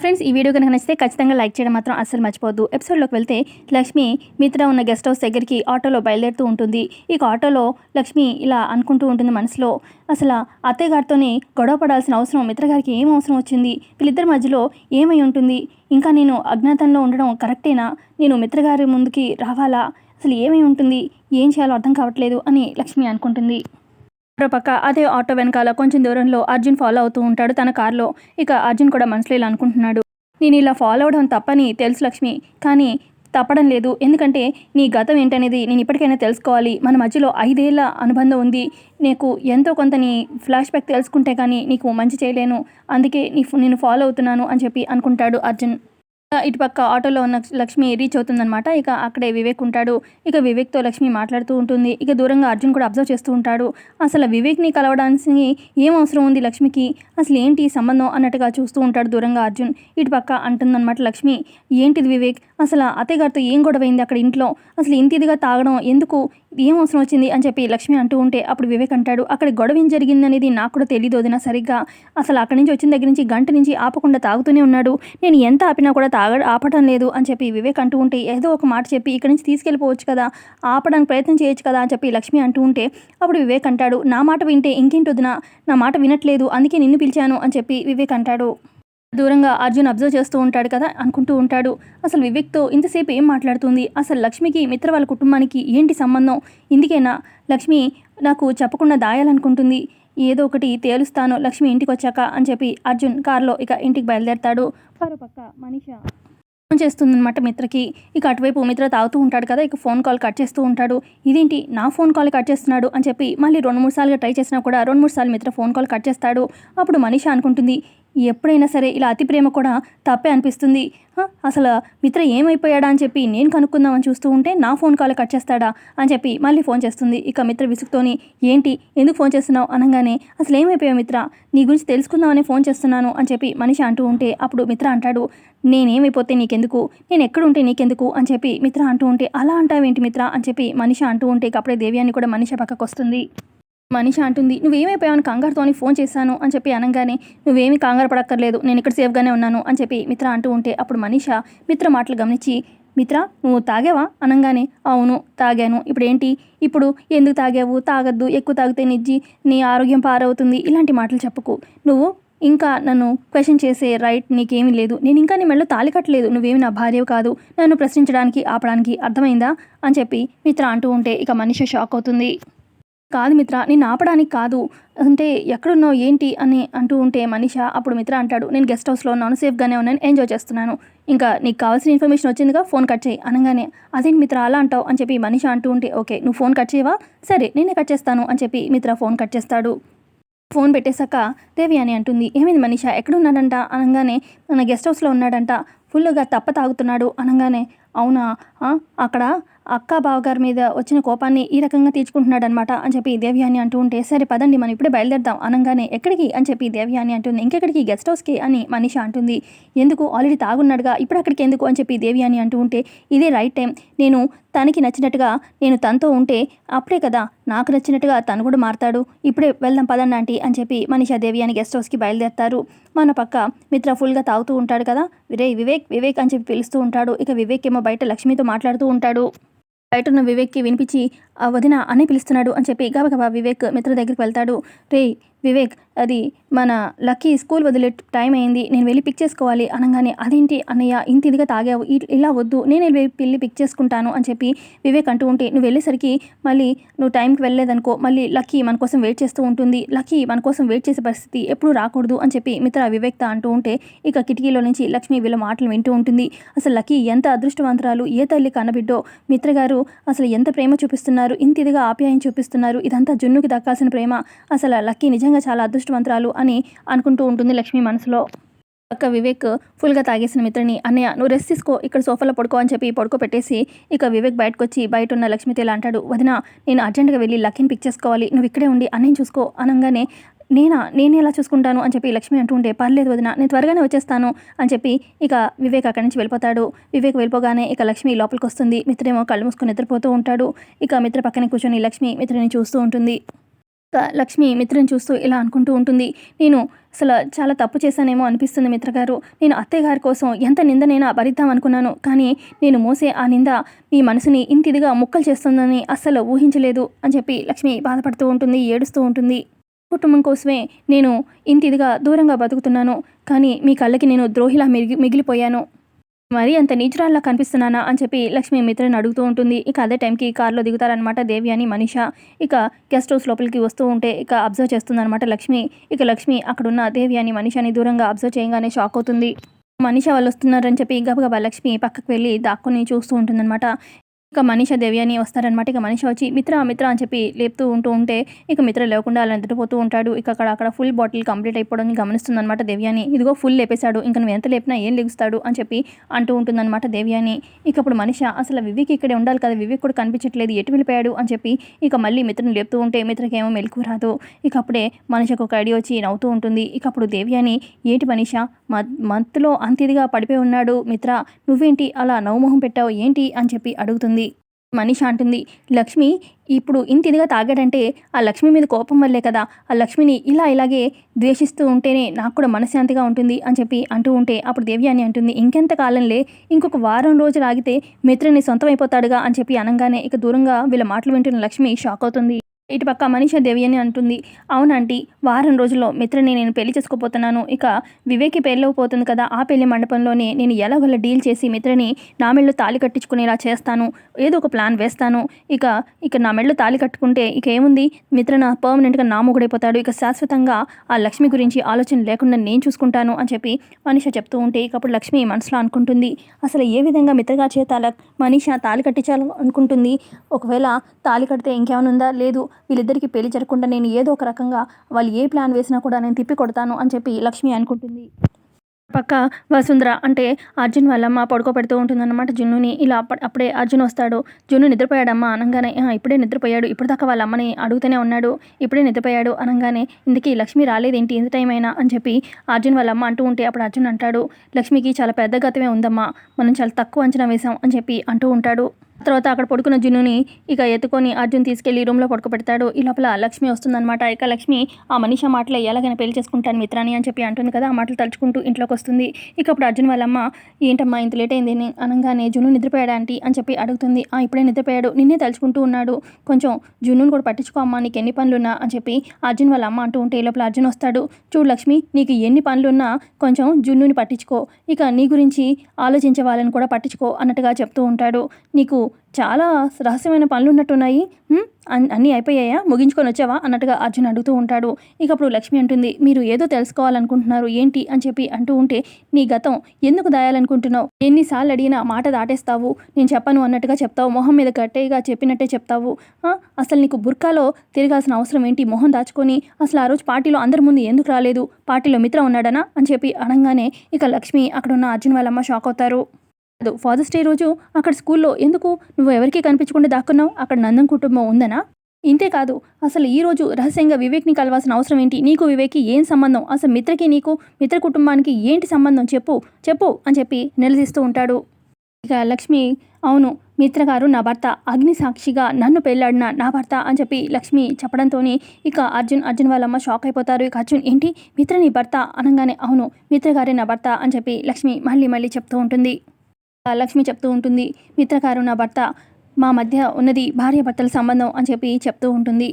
Friends ఈ video కనుక నచ్చితే ఖచ్చితంగా లైక్ చేయడం మాత్రం అస్సలు మర్చిపోద్దు ఎపిసోడ్లోకి వెళ్తే లక్ష్మి మిత్ర ఉన్న గెస్ట్ హౌస్ దగ్గరికి ఆటోలో బయలుదేరుతూ ఉంటుంది. ఇక ఆటోలో లక్ష్మి ఇలా అనుకుంటూ ఉంటుంది మనసులో అసలు అత్తయ్య గారితోనే గొడవ పడాల్సిన అవసరం మిత్ర గారికి ఏం అవసరం వచ్చింది? వీళ్ళిద్దరి మధ్యలో ఏమై ఉంటుంది? ఇంకా నేను అజ్ఞాతంలో ఉండడం కరెక్టేనా? నేను మిత్రగారి ముందుకి రావాలా? అసలు ఏమై ఉంటుంది? ఏం చేయాలో అర్థం కావట్లేదు అని లక్ష్మి అనుకుంటుంది. పక్క అదే ఆటో వెనకాల కొంచెం దూరంలో అర్జున్ ఫాలో అవుతూ ఉంటాడు తన కారులో. ఇక అర్జున్ కూడా మనసులో ఇలా అనుకుంటున్నాడు. నేను ఇలా ఫాలో అవడం తప్పని తెలుసు లక్ష్మి కానీ తప్పడం లేదు. ఎందుకంటే నీ గతం ఏంటనేది నేను ఇప్పటికైనా తెలుసుకోవాలి. మన మధ్యలో ఐదేళ్ళ అనుబంధం ఉంది. నీకు ఎంతో కొంత నీ ఫ్లాష్ బ్యాక్ తెలుసుకుంటే కానీ నీకు మంచి చేయలేను. అందుకే నీ నేను ఫాలో అవుతున్నాను అని చెప్పి అనుకుంటాడు అర్జున్. ఇటుపక్క ఆటోలో ఉన్న లక్ష్మి రీచ్ అవుతుందనమాట ఇక అక్కడే వివేక్ ఉంటాడు. ఇక వివేక్తో లక్ష్మి మాట్లాడుతూ ఉంటుంది. ఇక దూరంగా అర్జున్ కూడా అబ్జర్వ్ చేస్తూ ఉంటాడు. అసలు వివేక్ని కలవడానికి ఏం అవసరం ఉంది లక్ష్మికి? అసలు ఏంటి సంబంధం అన్నట్టుగా చూస్తూ ఉంటాడు దూరంగా అర్జున్. ఇటుపక్క అంటుందన్నమాట లక్ష్మి. ఏంటిది వివేక్? అసలు అత్తయ్యగారితో ఏం గొడవైంది అక్కడ ఇంట్లో? అసలు ఇంటిదిగా తాగడం ఎందుకు? ఏం అవసరం వచ్చింది అని చెప్పి లక్ష్మి అంటూ ఉంటే అప్పుడు వివేక్ అంటాడు అక్కడ గొడవ ఏం జరిగిందనేది నాకు కూడా తెలియదు వదిన సరిగ్గా. అసలు అక్కడి నుంచి వచ్చిన దగ్గర నుంచి గంట నుంచి ఆపకుండా తాగుతూనే ఉన్నాడు. నేను ఎంత ఆపినా కూడా తాగ ఆపడం లేదు అని చెప్పి వివేక్ అంటూ ఉంటే ఏదో ఒక మాట చెప్పి ఇక్కడి నుంచి తీసుకెళ్ళిపోవచ్చు కదా ఆపడానికి ప్రయత్నం చేయొచ్చు కదా అని చెప్పి లక్ష్మి అంటూ ఉంటే అప్పుడు వివేక్ అంటాడు నా మాట వింటే ఇంకేంటి వదిన? నా మాట వినట్లేదు అందుకే నిన్ను పిలిచాను అని చెప్పి వివేక్ అంటాడు. దూరంగా అర్జున్ అబ్జర్వ్ చేస్తూ ఉంటాడు కదా అనుకుంటూ ఉంటాడు. అసలు వివేక్తో ఇంతసేపు ఏం మాట్లాడుతుంది? అసలు లక్ష్మికి మిత్ర వాళ్ళ కుటుంబానికి ఏంటి సంబంధం? ఇందుకేనా? లక్ష్మి నాకు చెప్పకుండా దాయాలనుకుంటుంది. ఏదో ఒకటి తేలుస్తాను లక్ష్మి ఇంటికి వచ్చాక అని చెప్పి అర్జున్ కారులో ఇక ఇంటికి బయలుదేరతాడు. మరోపక్క మనీష ఫోన్ చేస్తుందన్నమాట మిత్రకి. ఇక అటువైపు మిత్ర తాగుతూ ఉంటాడు కదా ఇక ఫోన్ కాల్ కట్ చేస్తూ ఉంటాడు. ఇదేంటి? నా ఫోన్ కాల్ కట్ చేస్తున్నాడు అని చెప్పి మళ్ళీ రెండు మూడు సార్లుగా ట్రై చేసినా కూడా రెండు మూడు సార్లు మిత్ర ఫోన్ కాల్ కట్ చేస్తాడు. అప్పుడు మనిష అనుకుంటుంది ఎప్పుడైనా సరే ఇలా అతి ప్రేమ కూడా తప్పే అనిపిస్తుంది. అసలు మిత్ర ఏమైపోయాడా అని చెప్పి నేను కనుక్కుందామని చూస్తూ ఉంటే నా ఫోన్ కాల్ కట్ చేస్తాడా అని చెప్పి మళ్ళీ ఫోన్ చేస్తుంది. ఇక మిత్ర విసుగుతోని ఏంటి? ఎందుకు ఫోన్ చేస్తున్నావు? అనగానే అసలు ఏమైపోయావు మిత్ర? నీ గురించి తెలుసుకుందామని ఫోన్ చేస్తున్నాను అని చెప్పి మనిషి అంటూ ఉంటే అప్పుడు మిత్ర అంటాడు నేనేమైపోతే నీకెందుకు? నేను ఎక్కడుంటే నీకెందుకు? అని చెప్పి మిత్ర అంటూ ఉంటే అలా అంటావేంటి మిత్ర? అని చెప్పి మనిషి అంటూ ఉంటే అప్పుడే దేవ్యాన్ని కూడా మనిషి పక్కకు వస్తుంది మనిషి అంటుంది నువ్వేమైపోయావని కంగారుతోని ఫోన్ చేశాను అని చెప్పి అనగానే నువ్వేమి కంగారు పడక్కర్లేదు నేను ఇక్కడ సేఫ్గానే ఉన్నాను అని చెప్పి మిత్ర అంటూ ఉంటే అప్పుడు మనిష మిత్ర మాటలు గమనించి మిత్ర నువ్వు తాగావా? అనగానే అవును తాగాను. ఇప్పుడు ఏంటి ఇప్పుడు ఎందుకు తాగావు? తాగద్దు ఎక్కువ తాగితే నిజ్జి నీ ఆరోగ్యం పారవుతుంది. ఇలాంటి మాటలు చెప్పకు. నువ్వు ఇంకా నన్ను క్వశ్చన్ చేసే రైట్ నీకేమీ లేదు. నేను ఇంకా నీ మెడలో తాళి కట్టలేదు. నువ్వేమి నా భార్యవు కాదు. నన్ను ప్రశ్నించడానికి ఆపడానికి అర్థమైందా? అని చెప్పి మిత్ర అంటూ ఉంటే ఇక మనిషి షాక్ అవుతుంది. కాదు మిత్ర నేను ఆపడానికి కాదు. అంటే ఎక్కడున్నావు ఏంటి అని అంటూ ఉంటే మనిష అప్పుడు మిత్ర అంటాడు నేను గెస్ట్ హౌస్లో ఉన్నాను సేఫ్గానే ఉన్నాను ఎంజాయ్ చేస్తున్నాను. ఇంకా నీకు కావాల్సిన ఇన్ఫర్మేషన్ వచ్చిందిగా ఫోన్ కట్ చేయి అనగానే అదేంటి మిత్ర అలా అంటావు? అని చెప్పి మనిష అంటూ ఉంటే ఓకే నువ్వు ఫోన్ కట్ చేయవా? సరే నేనే కట్ చేస్తాను అని చెప్పి మిత్ర ఫోన్ కట్ చేస్తాడు. ఫోన్ పెట్టేశాక దేవి అని అంటుంది ఏమైంది మనిష ఎక్కడున్నాడంట? అనగానే మన గెస్ట్ హౌస్లో ఉన్నాడంట ఫుల్గా తప్ప తాగుతున్నాడు. అనగానే అవునా? అక్కడ అక్క బావగారి మీద వచ్చిన కోపాన్ని ఈ రకంగా తీర్చుకుంటున్నాడనమాట అని చెప్పి దేవ్యాని అంటూ ఉంటే సరే పదండి మనం ఇప్పుడే బయలుదేరదాం అనగానే ఎక్కడికి? అని చెప్పి దేవ్యాని అంటుంది. ఇంకెక్కడికి? గెస్ట్ హౌస్కి అని మనిష అంటుంది. ఎందుకు? ఆల్రెడీ తాగున్నాడుగా. ఇప్పుడు అక్కడికి ఎందుకు? అని చెప్పి దేవ్యాని అంటూ ఉంటే ఇదే రైట్ టైం నేను తనకి నచ్చినట్టుగా నేను తనతో ఉంటే అప్పుడే కదా నాకు నచ్చినట్టుగా తను కూడా మారతాడు. ఇప్పుడే వెళ్దాం పదండి ఆంటీ అని చెప్పి మనీషా దేవి అని గెస్ట్ హౌస్కి బయలుదేరతారు. మన పక్క మిత్ర ఫుల్గా తాగుతూ ఉంటాడు కదా. విరే వివేక్ వివేక్ అని చెప్పి పిలుస్తూ ఉంటాడు. ఇక వివేక్ ఏమో బయట లక్ష్మితో మాట్లాడుతూ ఉంటాడు. బయట ఉన్న వివేక్కి వినిపించి ఆ వదిన అని పిలుస్తున్నాడు అని చెప్పి గబగబా వివేక్ మిత్ర దగ్గరికి వెళ్తాడు. రే వివేక్ అది మన లక్కీ స్కూల్ వదిలే టైం అయింది. నేను వెళ్ళి పిక్ చేసుకోవాలి అనగానే అదేంటి అన్నయ్య ఇంత ఇదిగా తాగావు ఇలా వద్దు నేను వెళ్ళి పిక్ చేసుకుంటాను అని చెప్పి వివేక్ అంటూ ఉంటే నువ్వు వెళ్ళేసరికి మళ్ళీ నువ్వు టైంకి వెళ్ళలేదనుకో మళ్ళీ లక్కీ మన కోసం వెయిట్ చేస్తూ ఉంటుంది. లక్కీ మన కోసం వెయిట్ చేసే పరిస్థితి ఎప్పుడు రాకూడదు అని చెప్పి మిత్ర వివేక్త అంటూ ఉంటే ఇక కిటికీలో నుంచి లక్ష్మి వీళ్ళ మాటలు వింటూ ఉంటుంది. అసలు లక్కీ ఎంత అదృష్టవంతరాలు ఏ తల్లి కనబిడ్డో మిత్ర గారు అసలు ఎంత ప్రేమ చూపిస్తున్నారు ఇంత ఇదిగా ఆప్యాయం చూపిస్తున్నారు ఇదంతా జున్నుకి దక్కాల్సిన ప్రేమ. అసలు లక్కీ నిజంగా చాలా అదృష్టవంతరాలు అని అనుకుంటూ ఉంటుంది లక్ష్మి మనసులో. పక్క వివేక్ ఫుల్గా తాగేసిన మిత్రుని అన్నయ్య నువ్వు రెస్ట్ తీసుకో ఇక్కడ సోఫాలో పడుకో అని చెప్పి పడుకో పెట్టేసి ఇక వివేక్ బయటకు వచ్చి బయట ఉన్న లక్ష్మితో ఇలా అంటాడు. వదిన నేను అర్జెంటుగా వెళ్ళి లక్కీని పిక్ చేసుకోవాలి. నువ్వు ఇక్కడే ఉండి అన్నయ్య చూసుకో. అనగానే నేనా నేను ఎలా చూసుకుంటాను అని చెప్పి లక్ష్మి అంటుంటే పర్లేదు వదిన నేను త్వరగానే వచ్చేస్తాను అని చెప్పి ఇక వివేక్ అక్కడి నుంచి వెళ్ళిపోతాడు. వివేక్ వెళ్ళిపోగానే ఇక లక్ష్మి లోపలికి వస్తుంది మిత్రేమో కళ్ళు మూసుకొని నిద్రపోతూ ఉంటాడు. ఇక మిత్ర పక్కనే కూర్చొని లక్ష్మి మిత్రని చూస్తూ ఉంటుంది. లక్ష్మి మిత్రుని చూస్తూ ఇలా అనుకుంటూ ఉంటుంది. నేను అసలు చాలా తప్పు చేశానేమో అనిపిస్తుంది మిత్రగారు నేను అత్తయ్య గారి కోసం ఎంత నిందనైనా భరిద్దాం అనుకున్నాను. కానీ నేను మోసే ఆ నింద మీ మనసుని ఇంత ఇదిగా ముక్కలు చేస్తుందని అస్సలు ఊహించలేదు అని చెప్పి లక్ష్మి బాధపడుతూ ఉంటుంది ఏడుస్తూ ఉంటుంది. కుటుంబం కోసమే నేను ఇంత ఇదిగా దూరంగా బతుకుతున్నాను. కానీ మీ కళ్ళకి నేను ద్రోహిలా మిగి మిగిలిపోయాను. మరి అంత నీచురాల్లా కనిపిస్తున్నానా అని చెప్పి లక్ష్మి మిత్రని అడుగుతూ ఉంటుంది. ఇక అదే టైంకి కారులో దిగుతారనమాట దేవి అని మనిష. ఇక గెస్ట్ హౌస్ లోపలికి వస్తూ ఉంటే ఇక అబ్జర్వ్ చేస్తుందనమాట లక్ష్మి. ఇక లక్ష్మి అక్కడున్న దేవి అని మనిషని దూరంగా అబ్జర్వ్ చేయగానే షాక్ అవుతుంది. మనిష వాళ్ళు వస్తున్నారని చెప్పి గబగబా లక్ష్మి పక్కకు వెళ్ళి దాక్కుని చూస్తూ ఉంటుందన్నమాట. ఇక మనీష దేవి అని వస్తారనమాట ఇక మనీష వచ్చి మిత్ర మిత్ర అని చెప్పి లేపుతూ ఉంటూ ఉంటే ఇక మిత్ర లేకుండా అలా నిద్రపోతూ ఉంటాడు. ఇక అక్కడ అక్కడ ఫుల్ బాటిల్ కంప్లీట్ అయిపోవడం గమనిస్తుందన్నమాట దేవ్యాని ఇదిగో ఫుల్ లేపేశాడు. ఇంకా నువ్వు ఎంత లేపినా ఏం లెగుస్తాడు అని చెప్పి అంటూ ఉంటుందన్నమాట దేవ్యాని ఇక అప్పుడు మనిష అసలు వివేక్ ఇక్కడే ఉండాలి కదా. వివేక్ కూడా కనిపించట్లేదు. ఎటు వెళ్ళిపోయాడు? అని చెప్పి ఇక మళ్ళీ మిత్రను లేపుతూ ఉంటే మిత్రకి ఏమో మెలకు రాదు. ఇక అప్పుడే మనిషకు ఒక ఐడియా వచ్చి నవ్వుతూ ఉంటుంది. ఇక అప్పుడు దేవ్యాని ఏంటి మనిష? మత్తులో అంతిదిగా పడిపోయి ఉన్నాడు. మిత్ర నువ్వేంటి అలా నవ్వుమొహం పెట్టావు? ఏంటి? అని చెప్పి అడుగుతుంది. మనీష అంటుంది లక్ష్మి ఇప్పుడు ఇంత ఇదిగా తాగాడంటే ఆ లక్ష్మి మీద కోపం వల్లే కదా? ఆ లక్ష్మిని ఇలా ఇలాగే ద్వేషిస్తూ ఉంటేనే నాకు కూడా మనశ్శాంతిగా ఉంటుంది అని చెప్పి అంటూ ఉంటే అప్పుడు దేవ్యాని అంటుంది ఇంకెంత కాలంలే ఇంకొక వారం రోజులు ఆగితే మిత్రుని సొంతం అయిపోతాడుగా అని చెప్పి అనగానే ఇక దూరంగా వీళ్ళ మాటలు వింటున్న లక్ష్మి షాక్ అవుతుంది. ఇటు పక్క మనీషా దేవి అని అంటుంది. అవునంటీ వారం రోజుల్లో మిత్రని నేను పెళ్ళి చేసుకోపోతున్నాను ఇక వివేకి పెళ్ళవపోతుంది కదా ఆ పెళ్ళి మండపంలోనే నేను ఎలా వల్ల డీల్ చేసి మిత్రని నా మెళ్ళు తాళి కట్టించుకునేలా చేస్తాను? ఏదో ఒక ప్లాన్ వేస్తాను. ఇక ఇక నా మెళ్ళు తాళి కట్టుకుంటే ఇక ఏముంది? మిత్ర నా పర్మనెంట్గా నా మొగుడైపోతాడు. ఇక శాశ్వతంగా ఆ లక్ష్మి గురించి ఆలోచన లేకుండా నేను చూసుకుంటాను అని చెప్పి మనీష చెప్తూ ఉంటే ఇక అప్పుడు లక్ష్మి మనసులో అనుకుంటుంది. అసలు ఏ విధంగా మిత్రగా చేత మనీష తాళి కట్టించాలి అనుకుంటుంది ఒకవేళ తాళి కడితే ఇంకేమైనా ఉందా? లేదు. వీళ్ళిద్దరికి పెళ్ళి జరగకుండా నేను ఏదో ఒక రకంగా వాళ్ళు ఏ ప్లాన్ వేసినా కూడా నేను తిప్పి కొడతాను అని చెప్పి లక్ష్మి అనుకుంటుంది. పక్క వసుంధర అంటే అర్జున్ వాళ్ళమ్మ పడుకోబెడుతూ ఉంటుందన్నమాట జున్నుని. ఇలా అప్పుడే అర్జున్ వస్తాడు. జున్ను నిద్రపోయాడమ్మ అనగానే ఇప్పుడే నిద్రపోయాడు. ఇప్పటిదాకా వాళ్ళ అమ్మని అడుగుతూనే ఉన్నాడు. ఇప్పుడే నిద్రపోయాడు అనగానే. ఇందుకీ లక్ష్మి రాలేదేంటి? ఎంత టైం అయినా? అని చెప్పి అర్జున్ వాళ్ళమ్మ అంటూ ఉంటే అప్పుడు అర్జున్ అంటాడు లక్ష్మికి చాలా పెద్ద గతమే ఉందమ్మా. మనం చాలా తక్కువ అంచనా వేశాం అని చెప్పి అంటూ ఉంటాడు. తర్వాత అక్కడ పడుకున్న జున్నుని ఇక ఎత్తుకొని అర్జున్ తీసుకెళ్ళి రూమ్లో పడుకోబెడతాడు. ఈ లోపల లక్ష్మి వస్తుందనమాట ఇక లక్ష్మి ఆ మనిషి మాటలు ఎలాగైనా పెళ్ళి చేసుకుంటాను మిత్రాని అని చెప్పి అంటుంది కదా ఆ మాటలు తలుచుకుంటూ ఇంట్లోకి వస్తుంది. ఇక అప్పుడు అర్జున్ వాళ్ళమ్మ ఏంటమ్మా ఇంత లేట్ అయింది అనగానే జున్ను నిద్రపోయాడు ఆంటీ? అని చెప్పి అడుగుతుంది. ఆ ఇప్పుడే నిద్రపోయాడు. నిన్నే తలుచుకుంటూ ఉన్నాడు. కొంచెం జున్నును కూడా పట్టించుకో అమ్మా నీకు ఎన్ని పనులున్నా అని చెప్పి అర్జున్ వాళ్ళ అమ్మ అంటూ ఉంటే ఈ లోపల అర్జున్ వస్తాడు. చూడు లక్ష్మి నీకు ఎన్ని పనులున్నా కొంచెం జున్నుని పట్టించుకో. ఇక నీ గురించి ఆలోచించే వాళ్ళని కూడా పట్టించుకో అన్నట్టుగా చెప్తూ ఉంటాడు. నీకు చాలా రహస్యమైన పనులు ఉన్నట్టున్నాయి అన్నీ అయిపోయాయా? ముగించుకొని వచ్చావా? అన్నట్టుగా అర్జున్ అడుగుతూ ఉంటాడు. ఇక అప్పుడు లక్ష్మి అంటుంది మీరు ఏదో తెలుసుకోవాలనుకుంటున్నారు ఏంటి? అని చెప్పి అంటూ ఉంటే నీ గతం ఎందుకు దాయాలనుకుంటున్నావు? ఎన్నిసార్లు అడిగినా మాట దాటేస్తావు. నేను చెప్పను అన్నట్టుగా చెప్తావు. మొహం మీద గట్టిగా చెప్పినట్టే చెప్తావు. అసలు నీకు బుర్కాలో తిరగాల్సిన అవసరం ఏంటి? మొహం దాచుకొని అసలు ఆ రోజు పార్టీలో అందరి ముందు ఎందుకు రాలేదు? పార్టీలో మిత్రం ఉన్నాడనా? అని చెప్పి అనగానే ఇక లక్ష్మి అక్కడ ఉన్న అర్జున్ వాళ్ళమ్మ షాక్ అవుతారు. ఫాదర్స్ డే రోజు అక్కడ స్కూల్లో ఎందుకు నువ్వు ఎవరికి కనిపించకుండా దాక్కున్నావు? అక్కడ నందన్ కుటుంబం ఉందనా? ఇంతే కాదు. అసలు ఈరోజు రహస్యంగా వివేక్ని కలవాల్సిన అవసరం ఏంటి? నీకు వివేక్కి ఏం సంబంధం? అసలు మిత్రకి నీకు మిత్ర కుటుంబానికి ఏంటి సంబంధం? చెప్పు చెప్పు అని చెప్పి నిలదీస్తూ ఉంటాడు. ఇక లక్ష్మి అవును మిత్ర గారు నా భర్త అగ్ని సాక్షిగా నన్ను పెళ్ళాడిన నా భర్త అని చెప్పి లక్ష్మి చెప్పడంతో ఇక అర్జున్ అర్జున్ వాళ్ళమ్మ షాక్ అయిపోతారు. ఇక అర్జున్ ఏంటి? మిత్ర నీ భర్త? అనగానే అవును మిత్ర గారే నా భర్త అని చెప్పి లక్ష్మి మళ్ళీ మళ్ళీ చెప్తూ ఉంటుంది. లక్ష్మి చెప్తూ ఉంటుంది మిత్రకారు నా భర్త మా మధ్య ఉన్నది భార్య భర్తల సంబంధం అని చెప్పి చెప్తూ ఉంటుంది.